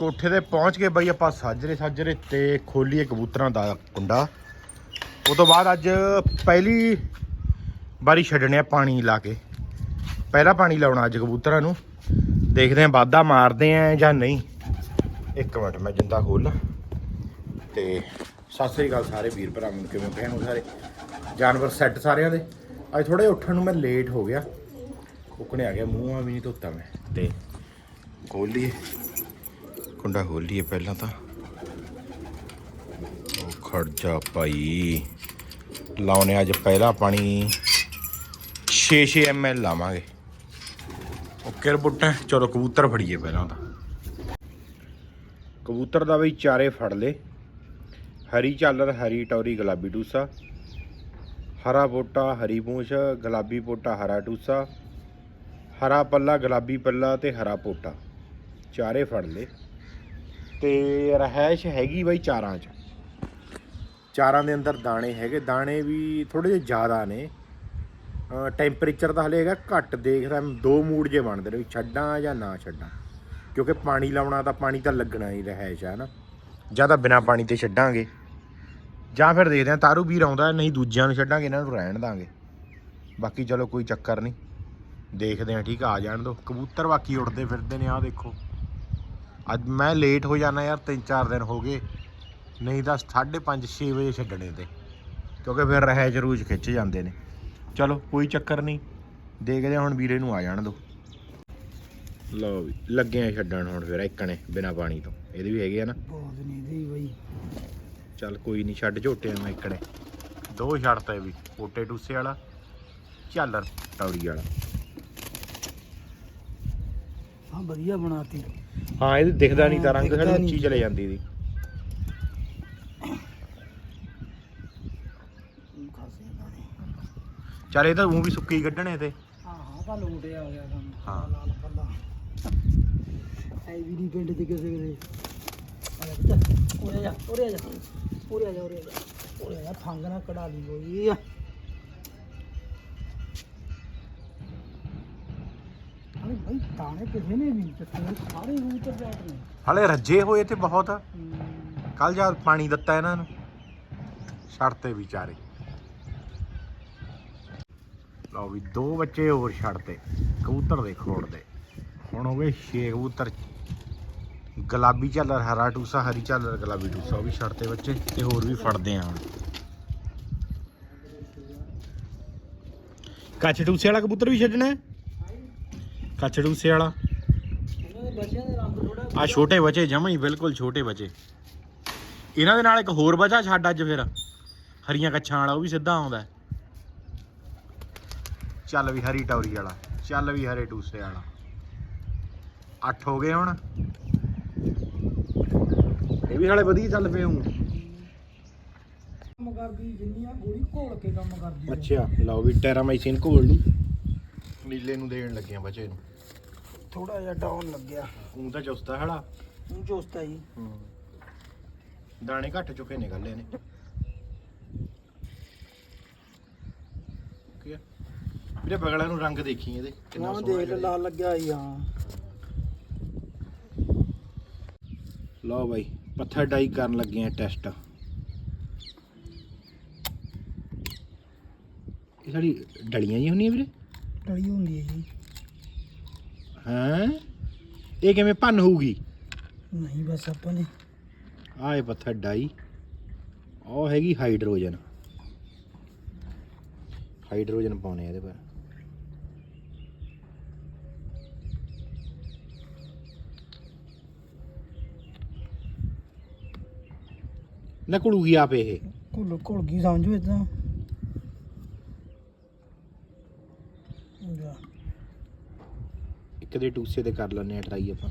ਕੋਠੇ ਤੇ ਪਹੁੰਚ ਕੇ ਬਈ ਆਪਾਂ ਸਾਜਰੇ ਸਾਜਰੇ ਤੇ ਖੋਲੀਏ ਕਬੂਤਰਾਂ ਦਾ ਕੁੰਡਾ। ਉਹ ਤੋਂ ਬਾਅਦ ਅੱਜ ਪਹਿਲੀ ਵਾਰੀ ਛੱਡਣੇ ਆ ਪਾਣੀ ਲਾ ਕੇ। ਪਹਿਲਾ ਪਾਣੀ ਲਾਉਣਾ ਅੱਜ ਕਬੂਤਰਾਂ ਨੂੰ। ਦੇਖਦੇ ਆਂ ਵਾਧਾ ਮਾਰਦੇ ਆ ਜਾਂ ਨਹੀਂ। ਇੱਕ ਮਿੰਟ, ਮੈਂ ਜਿੰਦਾ ਖੋਲ ਤੇ ਸਤਿ ਸ੍ਰੀ ਅਕਾਲ ਸਾਰੇ ਵੀਰ ਭਰਾਵਾਂ ਨੂੰ ਕਿਵੇਂ ਪਏ ਸਾਰੇ? ਜਾਨਵਰ ਸੈੱਟ ਸਾਰਿਆਂ ਦੇ। ਅੱਜ ਥੋੜੇ ਉੱਠਣ ਨੂੰ ਮੈਂ ਲੇਟ ਹੋ ਗਿਆ। ਉੱਕਣੇ ਆ ਗਿਆ, ਮੂੰਹਾਂ ਵੀ ਨਹੀਂ ਧੋਤਾ ਮੈਂ। ਤੇ ਖੋਲੀਏ ਕੁੰਡਾ ਖੋਲੀਏ ਪਹਿਲਾਂ ਤਾਂ। ਉਹ ਖੜ ਜਾ ਭਾਈ। ਲਾਉਣੇ ਅੱਜ ਪਹਿਲਾ ਪਾਣੀ। 6-6 ml ਲਾਵਾਂਗੇ। ਓਕੇ ਬੁੱਟਾ ਚਲੋ ਕਬੂਤਰ ਫੜੀਏ ਪਹਿਲਾਂ ਤਾਂ। ਕਬੂਤਰ ਦਾ ਬਈ ਚਾਰੇ ਫੜ ਲੇ ਹਰੀ ਝਾਲਰ, ਹਰੀ ਟੌਰੀ, ਗੁਲਾਬੀ ਟੂਸਾ। ਹਰਾ ਪੋਟਾ, ਹਰੀ ਪੂੰਛ, ਗੁਲਾਬੀ ਪੋਟਾ, ਹਰਾ ਟੂਸਾ। ਹਰਾ ਪੱਲਾ, ਗੁਲਾਬੀ ਪੱਲਾ ਤੇ ਹਰਾ ਪੋਟਾ। ਚਾਰੇ ਫੜ ਲੇ ਤੇ ਰਹਿائش ਹੈਗੀ ਬਾਈ ਚਾਰਾਂ 'ਚ। ਚਾਰਾਂ ਦੇ ਅੰਦਰ ਦਾਣੇ ਹੈਗੇ। ਦਾਣੇ ਵੀ ਥੋੜੇ ਜਿਹਾ ਜ਼ਿਆਦਾ ਨੇ। ਟੈਂਪਰੇਚਰ ਤਾਂ ਹਲੇ ਹੈਗਾ ਘੱਟ ਦੇਖਦਾ ਦੋ ਮੂਡ ਜੇ ਬਣਦੇ ਨੇ ਵੀ ਛੱਡਾਂ ਜਾਂ ਨਾ ਛੱਡਾਂ। ਕਿਉਂਕਿ ਪਾਣੀ ਲਾਉਣਾ ਤਾਂ ਪਾਣੀ ਤਾਂ ਲੱਗਣਾ ਹੀ ਰਹਿائش ਹੈ ਨਾ। ਜਾਂ ਤਾਂ ਬਿਨਾ ਪਾਣੀ ਤੇ ਛੱਡਾਂਗੇ। ਜਾਂ ਫਿਰ ਦੇਖਦੇ ਆ ਤਾਰੂ ਵੀਰ ਆਉਂਦਾ ਨਹੀਂ ਦੂਜਿਆਂ ਨੂੰ ਛੱਡਾਂਗੇ, ਇਹਨਾਂ ਨੂੰ ਰਹਿਣ ਦਾਂਗੇ। ਬਾਕੀ ਚਲੋ ਕੋਈ ਚੱਕਰ ਨਹੀਂ। ਦੇਖਦੇ ਆ ਠੀਕ ਆ ਜਾਣ ਦੋ। ਕਬੂਤਰ ਬਾਕੀ ਉੱਡਦੇ ਫਿਰਦੇ ਨੇ, ਆਹ ਦੇਖੋ। ਅੱਜ ਮੈਂ ਲੇਟ ਹੋ ਜਾਣਾ ਯਾਰ 3-4 ਦਿਨ ਹੋ ਗਏ। ਨਹੀਂ ਤਾਂ 5:30 6 ਵਜੇ ਛੱਡਣੇ ਤੇ ਕਿਉਂਕਿ ਫਿਰ ਰਹਿ ਜਰੂਜ ਖਿੱਚ ਜਾਂਦੇ ਨੇ। ਚਲੋ ਕੋਈ ਚੱਕਰ ਨਹੀਂ ਦੇਖਦੇ ਹੁਣ ਵੀਰੇ ਨੂੰ ਆ ਜਾਣ ਦੋ। ਲਓ ਵੀ ਲੱਗੇ ਆ ਛੱਡਣ ਹੁਣ ਫਿਰ ਇੱਕਣੇ ਬਿਨਾ ਪਾਣੀ ਤੋਂ। ਇਹਦੇ ਵੀ ਹੈਗੇ ਆ ਨਾ। ਬਹੁਤ ਨਹੀਂ ਦੀ ਬਈ। ਚੱਲ ਕੋਈ ਨਹੀਂ ਛੱਡ ਝੋਟੇ ਮੈਂ ਇੱਕੜੇ ਦੋ ਛੱਡਤਾ ਵੀ ਪੋਟੇ ਟੂਸੇ ਵਾਲਾ ਝਾਲਰ ਟੌੜੀ ਵਾਲਾ। ਹਾਂ ਵਧੀਆ ਬਣਾਤੀ। ਹਾਂ ਇਹ ਦਿਖਦਾ ਨਹੀਂ ਤਾਂ ਰੰਗ ਸਾਡੀ। ਉੱਚੀ ਚਲੇ ਜਾਂਦੀ ਦੀ ਚੱਲ ਇਹ ਤਾਂ ਉਹ ਵੀ ਸੁੱਕੀ ਕੱਢਣੇ ਤੇ ਹਾਂ ਹਾਂ ਤਾਂ ਲੋਟੇ ਆ ਗਿਆ ਕੰਮ ਹਾਂ। ਲਾਲ ਪੱਲਾ ਐ ਵੀ ਨਹੀਂ ਪਿੰਡ ਚ ਕਿਸੇ ਦੇ ਉਰੇ ਆ ਜਾ ਉਰੇ ਆ ਜਾ ਉਰੇ ਆ ਜਾ ਉਰੇ ਜਾ ਉਰੇ ਜਾ ਫੰਗ ਨਾ ਕਢਾ ਲਈ ਕੋਈ ਦਾਣੇ ਕਿਸੇ ਨੇ ਵੀ ਚੱਕੇ ਸਾਰੇ ਕਬੂਤਰ ਬੈਠ ਨੇ। ਹਲੇ ਰੱਜੇ ਹੋਏ ਤੇ ਬਹੁਤ। ਕੱਲ ਜਾ ਪਾਣੀ ਦਿੱਤਾ ਇਹਨਾਂ ਨੂੰ ਛੱਡਤੇ ਵਿਚਾਰੇ। ਲਓ ਵੀ ਦੋ ਬੱਚੇ ਹੋਰ ਛੱਡਤੇ ਕਬੂਤਰ ਦੇ ਖੋੜਦੇ ਹੁਣ ਹੋ ਗਏ ਛੇ ਕਬੂਤਰ ਗੁਲਾਬੀ ਝਾਲਰ ਹਰਾ ਟੂਸਾ ਹਰੀ ਝਾਲਰ ਗੁਲਾਬੀ ਟੂਸਾ ਉਹ ਵੀ ਛੱਡਤੇ ਬੱਚੇ ਤੇ ਹੋਰ ਵੀ ਫੜਦੇ ਆ ਕੱਚ ਟੂਸੇ ਵਾਲਾ ਕਬੂਤਰ ਵੀ ਛੱਡਣਾ ਹੈ? ਕੱਚ ਟੂਸੇ ਵਾਲਾ ਇਹਨਾਂ ਦੇ ਬੱਚਿਆਂ ਦੇ ਰੰਗ ਥੋੜਾ ਆ ਛੋਟੇ ਬੱਚੇ ਜਮਾਂ ਹੀ ਬਿਲਕੁਲ ਛੋਟੇ ਬੱਚੇ। ਇਹਨਾਂ ਦੇ ਨਾਲ ਇੱਕ ਹੋਰ ਬੱਚਾ ਛੱਡ ਅੱਜ ਫਿਰ। ਹਰੀਆਂ ਕੱਛਾਂ ਵਾਲਾ ਉਹ ਵੀ ਸਿੱਧਾ ਆਉਂਦਾ। ਚੱਲ ਵੀ ਹਰੀ ਟੌਰੀ ਵਾਲਾ ਚੱਲ ਵੀ ਹਰੇ ਟੂਸੇ ਵਾਲਾ। ਅੱਠ ਹੋ ਗਏ ਹੁਣ। ਇਹ ਵੀ ਹਾਲੇ ਵਧੀਆ ਚੱਲ ਪਏ ਹੂੰ ਕੰਮ ਕਰਦੀ ਜਿੰਨੀਆਂ ਗੋਲੀ ਘੋਲ ਕੇ ਕੰਮ ਕਰਦੀ। ਅੱਛਾ ਲਓ ਵੀ ਟੈਰਾਮਾਈਸਿਨ ਘੋਲ ਲਈ। ਨੀਲੇ ਨੂੰ ਦੇਣ ਲੱਗੇ ਆ ਬੱਚੇ ਨੂੰ। ਥੋੜਾ ਜਿਹਾ ਡਾਊਨ ਲੱਗਿਆ। ਉਹ ਤਾਂ ਚੁਸਤਾ ਹਲਾ ਹੁਣ ਚੋਸਤਾ ਜੀ। ਦਾਣੇ ਘੱਟ ਚੁੱਕੇ ਨੇ ਗੱਲੇ ਨੇ। ਕੀ ਆ? ਵੀਰੇ ਬਗਲਾਂ ਨੂੰ ਰੰਗ ਦੇਖੀ ਇਹਦੇ ਕਿੰਨਾ ਸੋਹਣਾ ਦੇਖ। ਲਾਲ ਲੱਗਿਆ ਜੀ ਹਾਂ। ਲਓ ਬਾਈ ਪੱਥਰ ਡਾਈ ਕਰਨ ਲੱਗੇ ਆ ਟੈਸਟ। ਇਹ ਸਾਡੀ ਡਲੀਆਂ ਹੀ ਹੁੰਦੀਆਂ ਵੀਰੇ? ਟੜੀ ਹੁੰਦੀ ਹੈ ਜੀ। ਹਾਂ? ਇਹ ਕਿਵੇਂ ਭੰਨ ਹੋਊਗੀ? ਨਹੀਂ ਬਸ ਆਪਾਂ ਨੇ। ਇਹ ਪੱਥਰ ਡਾਈ। ਉਹ ਹੈਗੀ ਹਾਈਡਰੋਜਨ। ਹਾਈਡਰੋਜਨ ਪਾਉਣੇ ਇਹਦੇ ਪਰ। ਨਾ ਕੁੜੂਗੀ ਆਪ ਇਹ। ਘੁਲ ਘੁਲ ਗਈ ਸਮਝੋ ਇਦਾਂ ਜਾ ਇੱਕ ਦੇ ਟੂਸੇ ਤੇ ਕਰ ਲੈਣੇ ਆ ਟਰਾਈ ਆਪਾਂ।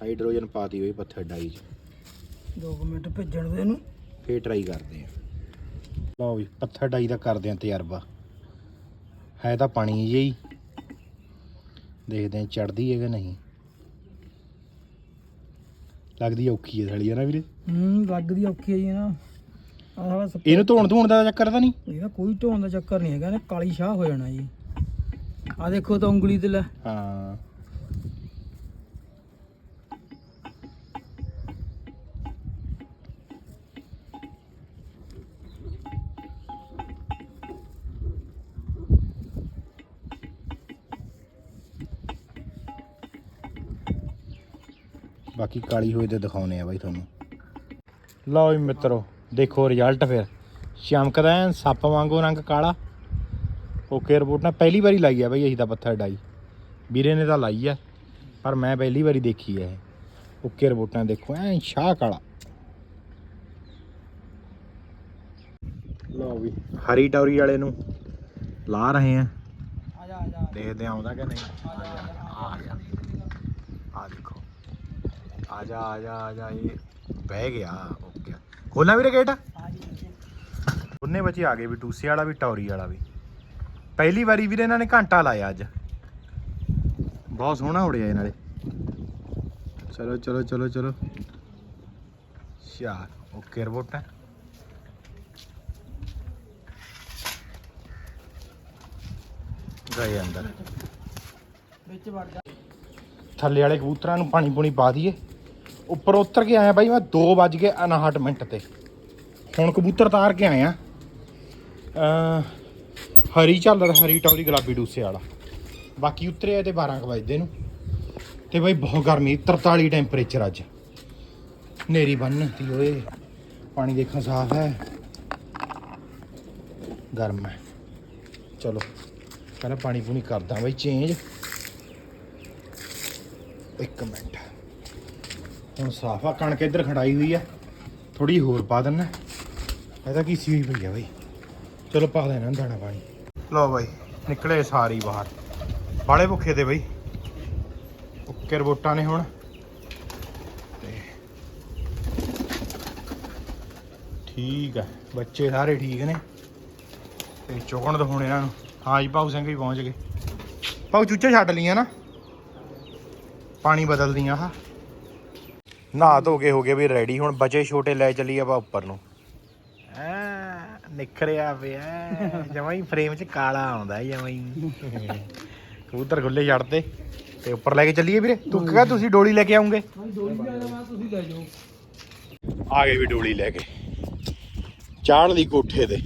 ਹਾਈਡਰੋਜਨ ਪਾਤੀ ਹੋਈ ਪੱਥਰ ਡਾਈ 'ਚ। ਦੋ ਕੁ ਮਿੰਟ ਭੇਜਣ ਦੇ ਇਹਨੂੰ। ਫੇਰ ਟਰਾਈ ਕਰਦੇ ਆ ਲਓ ਵੀ ਪੱਥਰ ਡਾਈ ਦਾ ਕਰਦੇ ਆ ਤਜਰਬਾ। ਹੈ ਤਾਂ ਪਾਣੀ ਜਿਹਾ ਦੇਖਦੇ ਆ ਚੜਦੀ ਹੈ ਕਿ ਨਹੀਂ। ਲੱਗਦੀ ਔਖੀ ਹੈ ਥਲੀ ਹੈ ਨਾ ਵੀਰੇ। ਹੂੰ ਲੱਗਦੀ ਔਖੀ ਹੈ ਜੀ ਨਾ। ਆਹ ਇਹਨੂੰ ਧੋਣ ਧੋਣ ਦਾ ਚੱਕਰ ਤਾਂ ਨਹੀਂ। ਇਹਦਾ ਕੋਈ ਢੋਣ ਦਾ ਚੱਕਰ ਨਹੀਂ ਹੈਗਾ ਇਹਨੇ ਕਾਲੀ ਸ਼ਾਹ ਹੋ ਜਾਣਾ ਜੀ। ਆ ਦੇਖੋ ਤਾਂ ਉਂਗਲੀ ਤੇ ਲੈ। ਹਾਂ। ਬਾਕੀ ਕਾਲੀ ਹੋਏ ਤੇ ਦਿਖਾਉਨੇ ਆ ਬਾਈ ਤੁਹਾਨੂੰ। ਲਓ ਜੀ ਮਿੱਤਰੋ, ਦੇਖੋ ਰਿਜ਼ਲਟ ਫਿਰ। ਚਮਕਦਾ ਐ ਸੱਪ ਵਾਂਗੂ ਰੰਗ ਕਾਲਾ। ਓਕੇ ਰਿਪੋਰਟ ਨਾਲ ਪਹਿਲੀ ਵਾਰੀ ਲਾਈ ਆ ਬਾਈ ਅਸੀਂ ਤਾਂ ਪੱਥਰ ਡਾਈ। ਵੀਰੇ ਨੇ ਤਾਂ ਲਾਈ ਆ ਪਰ ਮੈਂ ਪਹਿਲੀ ਵਾਰੀ ਦੇਖੀ ਐ ਇਹ। ਓਕੇ ਰਿਪੋਰਟਾਂ ਦੇਖੋ ਐਨ ਸ਼ਾਹ ਕਾਲਾ। ਲਓ ਵੀ ਹਰੀ ਟੌਰੀ ਵਾਲੇ ਨੂੰ ਲਾ ਰਹੇ ਆ। ਆ ਆ ਦੇਖਦੇ ਆ ਆਉਂਦਾ ਕਿ ਨਹੀਂ। ਆ ਗਿਆ। ਆ ਦੇਖੋ। ਆ ਜਾ ਆ ਜਾ ਆ ਜਾ ਇਹ ਬਹਿ ਗਿਆ। ਓਕੇ। ਖੋਲਣਾ ਵੀਰੇ ਗੇਟ ਆ ਉਹਨੇ ਬੱਚੇ ਆ ਗਏ ਵੀ ਟੂਸੇ ਵਾਲਾ ਵੀ ਟੌਰੀ ਵਾਲਾ ਵੀ। ਪਹਿਲੀ ਵਾਰੀ ਵੀਰੇ ਇਹਨਾਂ ਨੇ ਘੰਟਾ ਲਾਇਆ ਅੱਜ। ਬਹੁਤ ਸੋਹਣਾ ਉੜਿਆ ਇਹ ਨਾਲੇ ਚਲੋ ਚਲੋ ਚਲੋ ਚਲੋ। ਸ਼ਾ ਓਕੇ ਰਿਪੋਰਟ ਗਏ ਅੰਦਰ। ਵਿੱਚ ਵੜ ਜਾ। ਥੱਲੇ ਵਾਲੇ ਕਬੂਤਰਾਂ ਨੂੰ ਪਾਣੀ ਪੂਣੀ ਪਾ ਦਈਏ। ਉੱਪਰ ਉਤਰ ਕੇ ਆਇਆ ਬਾਈ ਮੈਂ 2 ਵੱਜ ਕੇ 59 ਮਿੰਟ ਤੇ। ਹੁਣ ਕਬੂਤਰ ਤਾਰ ਕੇ ਆਇਆ ਅ ਹਰੀ ਝਾਲਰ ਹਰੀ ਟੌਰੀ ਗੁਲਾਬੀ ਡੂਸੇ ਵਾਲਾ। ਬਾਕੀ ਉਤਰਿਆ ਤੇ 12 ਕੁ ਵਜੇ ਨੂੰ। ਤੇ ਬਈ ਬਹੁਤ ਗਰਮੀ 43 ਟੈਂਪਰੇਚਰ ਅੱਜ। ਨੇਰੀ ਬੰਨਤੀ ਓਏ, ਪਾਣੀ ਦੇਖਾਂ ਸਾਫ਼ ਹੈ। ਗਰਮ ਹੈ। ਚਲੋ, ਪਹਿਲਾਂ ਪਾਣੀ ਪੂਣੀ ਕਰਦਾ ਬਾਈ ਚੇਂਜ ਇੱਕ ਮਿੰਟ। ਹੁਣ ਸਾਫਾ ਕਣਕ ਇੱਧਰ ਖੜਾਈ ਹੋਈ ਆ। ਥੋੜੀ ਹੋਰ ਪਾ ਦਿੰਨਾ ਇਹਦਾ ਕੀ ਸੀ ਹੋਈ ਪਈ ਆ ਬਈ। ਚਲੋ ਪਾ ਦੇਣਾ ਦਾਣਾ ਪਾਣੀ। ਲਓ ਬਾਈ, ਨਿਕਲੇ ਸਾਰੀ ਬਾਹਰ। ਬਾਲੇ ਭੁੱਖੇ ਤੇ ਬਾਈ। ਉੱਕੇ ਰਬੋਟਾਂ ਨੇ ਹੁਣ। ਠੀਕ ਹੈ ਬੱਚੇ ਸਾਰੇ ਠੀਕ ਨੇ। ਤੇ ਚੁਗਣ ਦਿਖਾਉਣ ਇਹਨਾਂ ਨੂੰ ਹਾਂ ਜੀ, ਭਾਊ ਸਿੰਘ ਵੀ ਪਹੁੰਚ ਗਏ। ਭਾਊ, ਚੂਚਾ ਛੱਡ ਲਈਆਂ ਨਾ। ਪਾਣੀ ਬਦਲਦੀਆਂ ਆ। ਨਹਾ ਧੋ ਕੇ ਹੋ ਗਏ ਵੀ ਰੈਡੀ ਹੁਣ ਬਚੇ ਛੋਟੇ ਲੈ ਚੱਲੀ ਆਪਾਂ ਉੱਪਰ ਨੂੰ। ਨਿਖਰਿਆ ਪਿਆ। ਜਮਾਂ ਹੀ ਫਰੇਮ 'ਚ ਕਾਲਾ ਆਉਂਦਾ ਜਮਾਂ ਹੀ। ਕਬੂਤਰ ਖੁੱਲੇ ਛੱਡਦੇ ਤੇ ਉੱਪਰ ਲੈ ਕੇ ਚੱਲੀਏ ਵੀਰੇ। ਤੂੰ ਕਹਾਂ, ਤੁਸੀਂ ਡੋਲੀ ਲੈ ਕੇ ਆਉਂਗੇ। ਆ ਗਏ ਵੀ ਡੋਲੀ ਲੈ ਕੇ। ਚਾੜ ਲਈ ਕੋਠੇ ਤੇ।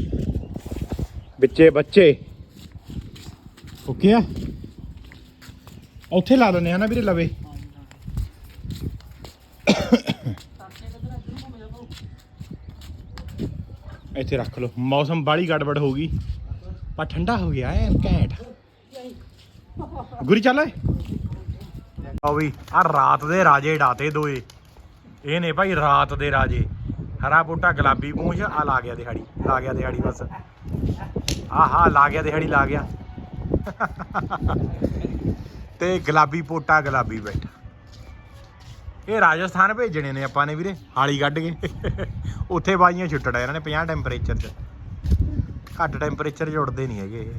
ਵਿੱਚੇ ਬੱਚੇ। ਓਕੇ ਆ। ਉੱਥੇ ਲਾ ਲੈਣੇ ਆ ਨਾ ਵੀਰੇ ਲਵੇ। ਇੱਥੇ ਰੱਖ ਲਓ। ਮੌਸਮ ਬਾੜੀ ਗੜਬੜ ਹੋ ਗਈ। ਪਰ ਠੰਡਾ ਹੋ ਗਿਆ ਐ ਘੈਂਟ। ਗੁਰੀ ਚੱਲ ਓਏ। ਆ ਵੀ ਆ ਰਾਤ ਦੇ ਰਾਜੇ ਡਾਤੇ ਦੋਏ। ਇਹ ਨੇ ਭਾਈ ਰਾਤ ਦੇ ਰਾਜੇ। ਹਰਾ ਬੂਟਾ ਗੁਲਾਬੀ ਪੂੰਛ ਆ ਲਾ ਗਿਆ ਦਿਹਾੜੀ। ਲਾ ਗਿਆ ਦਿਹਾੜੀ ਬਸ। ਆਹਾ ਲਾ ਗਿਆ ਦਿਹਾੜੀ, ਲਾ ਗਿਆ। ਤੇ ਗੁਲਾਬੀ ਪੋਟਾ ਗੁਲਾਬੀ ਬੈਠਾ। ਇਹ ਰਾਜਸਥਾਨ ਭੇਜਣੇ ਨੇ ਆਪਾਂ ਨੇ ਵੀਰੇ ਹਾਲੀ ਕੱਢ ਕੇ। ਉੱਥੇ ਬਾਜੀਆਂ ਛੁੱਟੜਾ ਇਹਨਾਂ ਨੇ 50 ਟੈਂਪਰੇਚਰ 'ਚ। ਘੱਟ ਟੈਂਪਰੇਚਰ 'ਚ ਉੱਡਦੇ ਨਹੀਂ ਹੈਗੇ।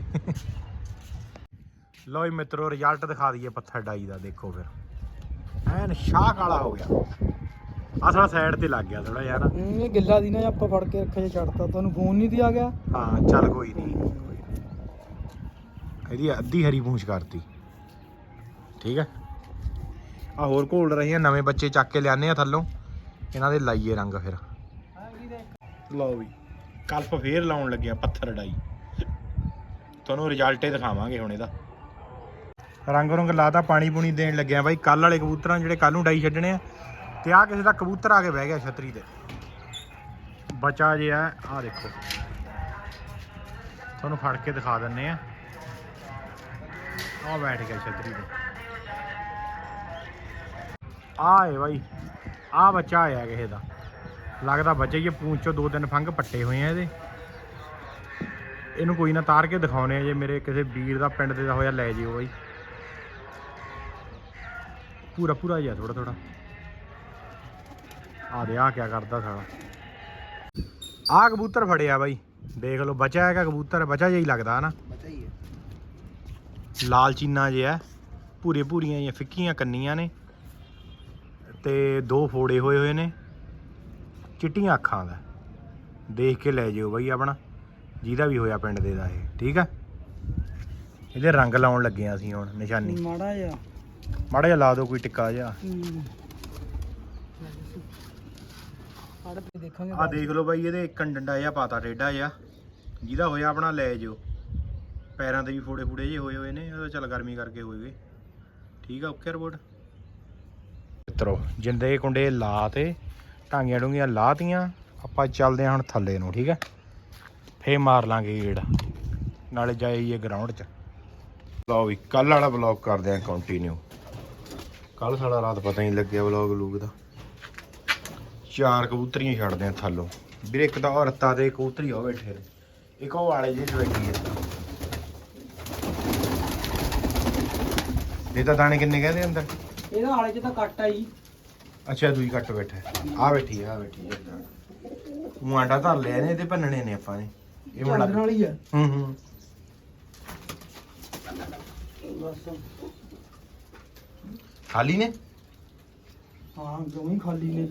ਲਓ ਜੀ ਮਿੱਤਰੋ ਰਿਜ਼ਲਟ ਦਿਖਾ ਦਈਏ ਪੱਥਰ ਡਾਈ ਦਾ ਦੇਖੋ ਫਿਰ। ਐਨ ਸ਼ਾਹ ਕਾਲਾ ਹੋ ਗਿਆ। ਆ ਥੋੜਾ ਸਾਈਡ ਤੇ ਲੱਗ ਗਿਆ ਥੋੜਾ ਯਾਰ ਇਹ ਗਿੱਲਾ ਦੀ ਨਾ ਆਪਾਂ ਫੜ ਕੇ ਰੱਖਿਆ ਜੇ ਛੱਡਤਾ ਤੁਹਾਨੂੰ ਫੋਨ ਨਹੀਂ ਦੀ ਆ ਗਿਆ? ਹਾਂ ਚੱਲ ਕੋਈ ਨਹੀਂ ਇਹਦੀ ਅੱਧੀ ਹਰੀ ਪੂੰਛ ਕਰਤੀ। ਠੀਕ ਹੈ? ਆ ਹੋਰ ਘੋਲ ਰਹੇ ਆ, ਨਵੇਂ ਬੱਚੇ ਚੱਕ ਕੇ ਲਿਆਨੇ ਆ ਥੱਲੋਂ। ਇਹਨਾਂ ਦੇ ਲਾਈਏ ਰੰਗ ਫਿਰ। ਲਓ ਵੀ ਕਲਪ ਫੇਰ ਲਾਉਣ ਲੱਗਿਆ ਪੱਥਰ ਡਾਈ। ਤੁਹਾਨੂੰ ਰਿਜ਼ਲਟ ਹੀ ਦਿਖਾਵਾਂਗੇ ਹੁਣ ਇਹਦਾ। ਰੰਗ ਰੰਗ ਲਾਤਾ, ਪਾਣੀ ਪੂਣੀ ਦੇਣ ਲੱਗਿਆ ਬਾਈ। ਕੱਲ ਵਾਲੇ ਕਬੂਤਰਾਂ ਜਿਹੜੇ ਕੱਲ ਨੂੰ ਡਾਈ ਛੱਡਣੇ ਆ, ਤੇ ਆ ਕਿਸੇ ਦਾ ਕਬੂਤਰ ਆ ਕੇ ਬਹਿ ਗਿਆ ਛਤਰੀ ਤੇ। ਬਚਾ ਜੇ ਆ ਆ ਦੇਖੋ। ਤੁਹਾਨੂੰ ਫੜ ਕੇ ਦਿਖਾ ਦਿੰਨੇ ਆ। ਆ ਬੈਠ ਗਿਆ ਛਤਰੀ ਤੇ। ਆ ਏ ਬਾਈ ਆ ਬੱਚਾ ਆਇਆ ਕਿਸੇ ਦਾ। ਲੱਗਦਾ ਬੱਚਾ ਇਹ ਪੂੰਛ ਚੋਂ ਦੋ ਤਿੰਨ ਫੰਗ ਪੱਟੇ ਹੋਏ ਆ ਇਹਦੇ। ਇਹਨੂੰ ਕੋਈ ਨਾ ਤਾਰ ਕੇ ਦਿਖਾਉਨੇ ਆ ਜੇ ਮੇਰੇ ਕਿਸੇ ਵੀਰ ਦਾ ਪਿੰਡ ਦੇ ਦਾ ਹੋਇਆ ਲੈ ਜਿਓ ਬਾਈ। ਪੂਰਾ ਪੂਰਾ ਜਿਹਾ ਥੋੜਾ ਥੋੜਾ ਆ ਦੇ ਆ ਕਿਆ ਕਰਦਾ ਸਾਲਾ। ਆ ਕਬੂਤਰ ਫੜਿਆ ਬਾਈ। ਦੇਖ ਲਓ ਬਚਾ ਹੈਗਾ ਕਬੂਤਰ ਬਚਾ ਜਿਹਾ ਹੀ ਲੱਗਦਾ ਹਨਾ। ਬਚਾ ਹੀ ਹੈ। ਲਾਲ ਚੀਨਾ ਜਿਹਾ ਪੂਰੇ ਪੂਰੀਆਂ ਜਾਂ ਫਿੱਕੀਆਂ ਕੰਨੀਆਂ ਨੇ। ਤੇ ਦੋ ਫੋੜੇ ਹੋਏ ਹੋਏ ਨੇ। ਚਿੱਟੀਆਂ ਅੱਖਾਂ ਦਾ। ਦੇਖ ਕੇ ਲੈ ਜਿਓ ਬਾਈ ਆਪਣਾ। ਜਿਹਦਾ ਵੀ ਹੋਇਆ ਪਿੰਡ ਦੇ ਦਾ ਇਹ। ਠੀਕ ਆ? ਇਹਦੇ ਰੰਗ ਲਾਉਣ ਲੱਗੇ ਆ ਅਸੀਂ ਹੁਣ ਨਿਸ਼ਾਨੀ। ਮਾੜਾ ਜਿਹਾ। ਮਾੜਾ ਜਿਹਾ ਲਾ ਦਿਓ ਕੋਈ ਟਿੱਕਾ ਜਿਹਾ। ਦੇਖਾਂਗੇ ਆ ਦੇਖ ਲਓ ਬਾਈ ਇਹਦੇ ਇੱਕ ਡੰਡਾ ਜਿਹਾ ਪਾਤਾ ਟੇਡਾ ਜਿਹਾ। ਜਿਹਦਾ ਹੋਇਆ ਆਪਣਾ ਲੈ ਜਿਓ। ਪੈਰਾਂ ਤੇ ਵੀ ਫੋੜੇ ਫੂੜੇ ਜਿਹੇ ਹੋਏ ਹੋਏ ਨੇ ਉਹ ਚੱਲ ਗਰਮੀ ਕਰਕੇ ਹੋਏ ਠੀਕ ਆ ਓਕੇ ਰਿਪੋਰਟ ਮਿੱਤਰੋ, ਜਿੰਦੇ ਕੁੰਡੇ ਲਾ ਤੇ ਟਾਂਗੀਆਂ ਡੂੰਗੀਆਂ ਲਾਤੀਆਂ ਆਪਾਂ ਚੱਲਦੇ ਹਾਂ ਹੁਣ ਥੱਲੇ ਨੂੰ, ਠੀਕ ਹੈ? ਫੇਰ ਮਾਰ ਲਾਂਗੇ ਗੇੜ ਨਾਲੇ ਜਾਈਏ ਗਰਾਊਂਡ 'ਚ। ਲਓ ਵੀ ਕੱਲ ਵਾਲਾ ਵਲੌਗ ਕਰਦੇ ਆਂ ਕੰਟੀਨਿਊ ਕੱਲ ਸਾਡਾ ਰਾਤ ਪਤਾ ਹੀ ਨਹੀਂ ਲੱਗਿਆ ਵਲੌਗ ਲੂਗ ਦਾ। ਚਾਰ ਕਬੂਤਰੀਆਂ ਛੱਡਦੇ ਆਂ ਥੱਲੋਂ। ਵੀਰੇ, ਇੱਕ ਤਾਂ ਔਰਤਾਂ ਦੇ ਕਬੂਤਰੀ ਹੋ ਬੈਠੇ ਨੇ। ਇੱਕ ਉਹ ਵਾਲੇ ਜਿਹੇ 'ਚ ਬੈਠੀ ਹੈ। ਇਹ ਤਾਂ ਦਾਣੇ ਕਿੰਨੇ ਕਹਿੰਦੇ ਅੰਦਰ? ਇਹਦਾ ਹਾਲੇ ਚ ਤਾਂ ਕੱਟ ਆਈ। ਅੱਛਾ ਦੂਈ ਕੱਟ ਬੈਠਾ ਆ ਬੈਠੀ ਆ ਬੈਠੀ ਉਹ ਆਂਡਾ ਧਰ ਲਿਆ ਨੇ ਇਹਦੇ ਭੰਨਣੇ ਨੇ ਆਪਾਂ ਨੇ। ਇਹ ਹੁਣ ਚੱਲਣ ਵਾਲੀ ਆ। ਹੂੰ ਹੂੰ। ਬਸ ਖਾਲੀ ਨੇ? ਹਾਂ ਜਮੇ ਖਾਲੀ ਨੇ।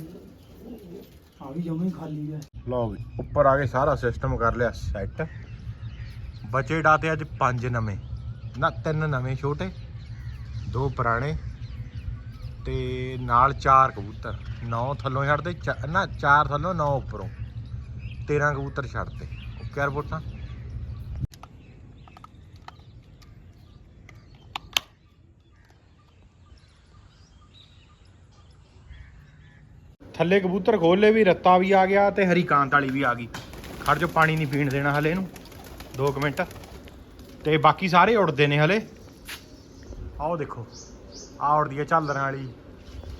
ਆ ਵੀ ਜਮੇ ਖਾਲੀ ਹੈ ਲਓ ਵੀ ਉੱਪਰ ਆ ਕੇ ਸਾਰਾ ਸਿਸਟਮ ਕਰ ਲਿਆ ਸੈੱਟ ਬਚੇ ਡਾਤੇ ਅੱਜ ਪੰਜ ਨਵੇਂ। ਨਾ ਤਿੰਨ ਨਵੇਂ ਛੋਟੇ ਦੋ ਪੁਰਾਣੇ। ਤੇ ਨਾਲ ਚਾਰ ਕਬੂਤਰ, ਨੌ ਥੱਲੋਂ ਛੱਡਦੇ ਚਾ- ਨਾ, ਚਾਰ ਥੱਲੋਂ, ਨੌ ਉੱਪਰੋਂ। 13 ਕਬੂਤਰ ਛੱਡਤੇ ਓਕੇ ਰਿਪੋਰਟਾਂ? ਥੱਲੇ ਕਬੂਤਰ ਖੋਲੇ ਵੀ, ਰੱਤਾ ਵੀ ਆ ਗਿਆ ਤੇ ਹਰੀ ਕਾਂਤ ਵਾਲੀ ਵੀ ਆ ਗਈ। ਖੜ ਜੋ ਪਾਣੀ ਨਹੀਂ ਪੀਣ ਦੇਣਾ ਹਲੇ ਇਹਨੂੰ। 2 ਮਿੰਟ। ਤੇ ਬਾਕੀ ਸਾਰੇ ਉੜਦੇ ਨੇ ਹਲੇ। ਆਓ ਦੇਖੋ। ਆ ਉੜਦੀ ਆ ਝਾਲਰਾਂ ਵਾਲੀ।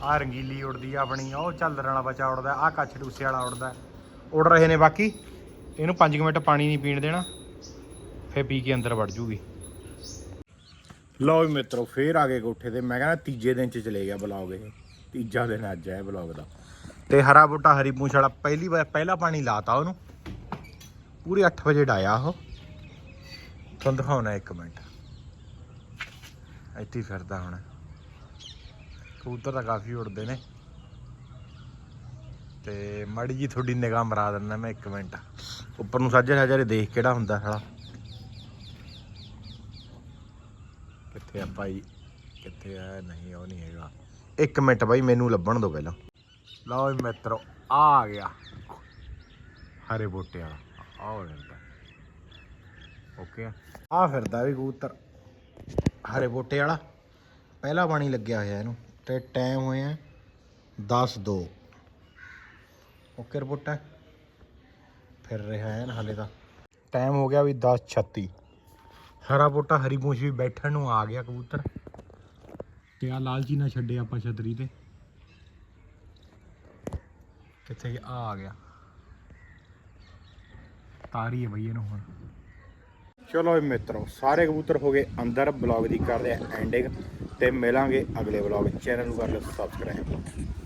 ਆ ਰੰਗੀਲੀ ਉੜਦੀ ਆ ਆਪਣੀ ਉਹ ਝਾਲਰਾਂ ਵਾਲਾ ਬੱਚਾ ਉੜਦਾ ਆ ਕੱਛ ਡੂਸੇ ਵਾਲਾ ਉੜਦਾ ਉੜ ਰਹੇ ਨੇ ਬਾਕੀ ਇਹਨੂੰ 5 ਮਿੰਟ ਪਾਣੀ ਨਹੀਂ ਪੀਣ ਦੇਣਾ ਫੇਰ ਪੀ ਕੇ ਅੰਦਰ ਵੜ ਜੂਗੀ। ਲਓ ਵੀ ਮਿੱਤਰੋ ਫੇਰ ਆ ਗਏ ਕੋਠੇ ਤੇ। ਮੈਂ ਕਹਿੰਦਾ ਤੀਜੇ ਦਿਨ ਚ ਚਲੇ ਗਿਆ ਬਲੌਗ ਇਹ। ਤੀਜਾ ਦਿਨ ਅੱਜ ਹੈ ਬਲੌਗ ਦਾ। ਤੇ ਹਰਾ ਬੂਟਾ ਹਰੀ ਪੂੰਛ ਵਾਲਾ ਪਹਿਲੀ ਵਾਰ ਪਹਿਲਾ ਪਾਣੀ ਲਾਤਾ ਉਹਨੂੰ। ਪੂਰੇ 8 ਵਜੇ ਡਾਇਆ ਉਹ। ਤੁਹਾਨੂੰ ਦਿਖਾਉਣਾ ਇੱਕ ਮਿੰਟ। ਇੱਥੇ ਫਿਰਦਾ ਹੁਣ। ਕਬੂਤਰ ਤਾਂ ਕਾਫੀ ਉੜਦੇ ਨੇ। ਤੇ ਮੜੀ ਜੀ ਤੁਹਾਡੀ ਨਿਗਾਹ ਮਰਾ ਦਿੰਦਾ ਮੈਂ ਇੱਕ ਮਿੰਟ। ਉੱਪਰ ਨੂੰ ਸਾਜੇ ਸਾਜਰੇ ਦੇਖ ਕਿਹੜਾ ਹੁੰਦਾ ਸਾਲਾ। ਕਿੱਥੇ ਆ ਭਾਈ? ਕਿੱਥੇ ਆ? ਨਹੀਂ, ਉਹ ਨਹੀਂ ਹੈਗਾ। ਇੱਕ ਮਿੰਟ ਬਾਈ, ਮੈਨੂੰ ਲੱਭਣ ਦਿਓ ਪਹਿਲਾਂ। ਲਓ ਵੀ ਮਿੱਤਰੋ, ਆ ਗਿਆ। ਹਰੇ ਬੂਟੇ ਵਾਲਾ। ਆਹ ਹੋ ਓਕੇ ਆ। ਫਿਰਦਾ ਵੀ ਕਬੂਤਰ। ਹਰੇ ਬੂਟੇ ਵਾਲਾ। ਪਹਿਲਾ ਪਾਣੀ ਲੱਗਿਆ ਹੋਇਆ ਇਹਨੂੰ। ਤੇ ਟਾਈਮ ਹੋਇਆ 10 2 ਓਕੇ ਰਿਪੋਰਟ। ਹੈ ਫਿਰ ਰਿਹਾ ਹੈ ਨਾ ਤਾਂ। ਟਾਈਮ ਹੋ ਗਿਆ ਵੀ 10 36 ਹਰਾ ਬੂਟਾ, ਹਰੀ ਪੂੰਛ ਵੀ ਬੈਠਣ ਨੂੰ ਆ ਗਿਆ ਕਬੂਤਰ। ਤੇ ਆ ਲਾਲਚੀ ਨਾ ਛੱਡੇ ਆਪਾਂ ਛਤਰੀ ਤੇ। ਕਿੱਥੇ ਗਿਆ ਆ ਆ ਗਿਆ। ਤਾਰੀ ਹੈ ਬਈ ਇਹਨੂੰ ਹੁਣ। ਚਲੋ ਵੀ ਮਿੱਤਰੋ, ਸਾਰੇ ਕਬੂਤਰ ਹੋ ਗਏ ਅੰਦਰ। ਬਲੌਗ ਦੀ ਕਰਦੇ ਐਂਡਿੰਗ ਤੇ ਮਿਲਾਂਗੇ ਅਗਲੇ ਬਲੌਗ ਚੈਨਲ ਨੂੰ ਕਰ ਲਓ ਸਬਸਕ੍ਰਾਈਬ